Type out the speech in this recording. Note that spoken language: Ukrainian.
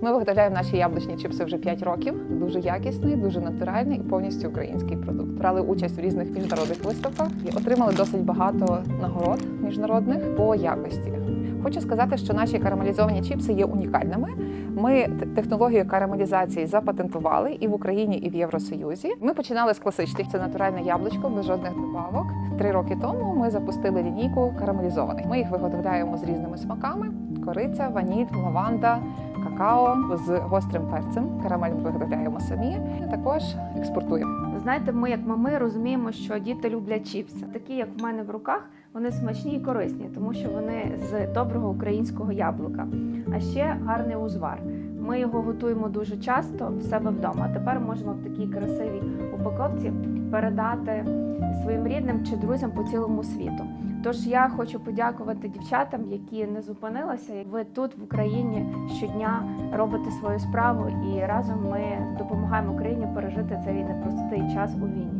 Ми виготовляємо наші яблучні чипси вже 5 років. Дуже якісний, дуже натуральний і повністю український продукт. Брали участь в різних міжнародних виставках і отримали досить багато нагород міжнародних по якості. Хочу сказати, що наші карамелізовані чіпси є унікальними. Ми технологію карамелізації запатентували і в Україні, і в Євросоюзі. Ми починали з класичних це натуральне яблучко без жодних добавок. Три роки тому ми запустили лінійку карамелізованих. Ми їх виготовляємо з різними смаками: кориця, ваніль, лаванда, какао з гострим перцем. Карамель виготовляємо самі. І також експортуємо. Знаєте, ми як мами розуміємо, що діти люблять чіпси. Такі, як в мене в руках, вони смачні і корисні, тому що вони з доброго українського яблука. А ще гарний узвар. Ми його готуємо дуже часто в себе вдома. А тепер можемо в такій красивій упаковці передати своїм рідним чи друзям по цілому світу. Тож я хочу подякувати дівчатам, які не зупинилися. Ви тут в Україні щодня робите свою справу, і разом ми допомагаємо Україні пережити цей непростий час у війні.